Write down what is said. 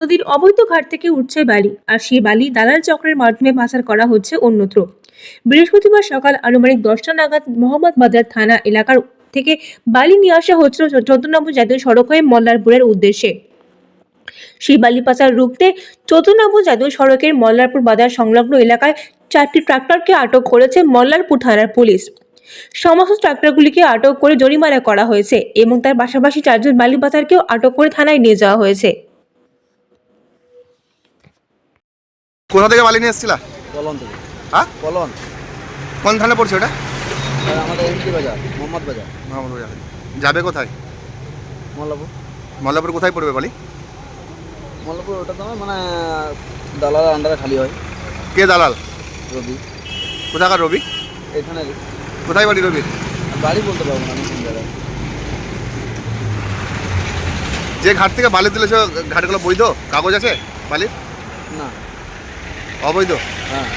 নদীর অবৈধ ঘাট থেকে উঠছে বালি, আর সেই বালি দালাল চক্রের মাধ্যমে পাচার করা হচ্ছে অন্যত্র। বৃহস্পতিবার সকাল আনুমানিক দশটা নাগাদ মোহাম্মদ বাজার থানা এলাকার থেকে বালি নিয়ে আসা হচ্ছিল চোদ্দ নম্বর জাতীয় সড়ক হয়ে মল্লারপুরের উদ্দেশ্যে। সেই বালি পাচার রুখতে চোদ্দ নম্বর জাতীয় সড়কের মল্লারপুর বাজার সংলগ্ন এলাকায় চারটি ট্রাক্টরকে আটক করেছে মল্লারপুর থানার পুলিশ। সমস্ত ট্রাক্টরগুলিকে আটক করে জরিমানা করা হয়েছে এবং তার পাশাপাশি চারজন বালি পাচারকেও আটক করে থানায় নিয়ে যাওয়া হয়েছে। কোথা থেকে বালি নিয়ে এসেছিলা? কলন থেকে। হ্যাঁ? কলন কোন থানা পড়ছে ওটা? আমাদের এমপি বাজার মোহাম্মদ বাজার। মোহাম্মদ বাজার। যাবে কোথায়? মল্লাপুর। মল্লাপুর কোথায় পড়বে বালি? মল্লাপুর ওটা তো মানে দালালের আন্ডারে খালি হয়। কে দালাল? রবি। কোথাকার রবি? এখানে কোথায় বাড়ি রবি? বাড়ি বলতে পারব না আমি কোন জায়গায়। যে ঘাট থেকে বালি তুলেছ ঘাটগুলো বৈধ? কাগজ আছে বালির? না। অবৈধ? হ্যাঁ।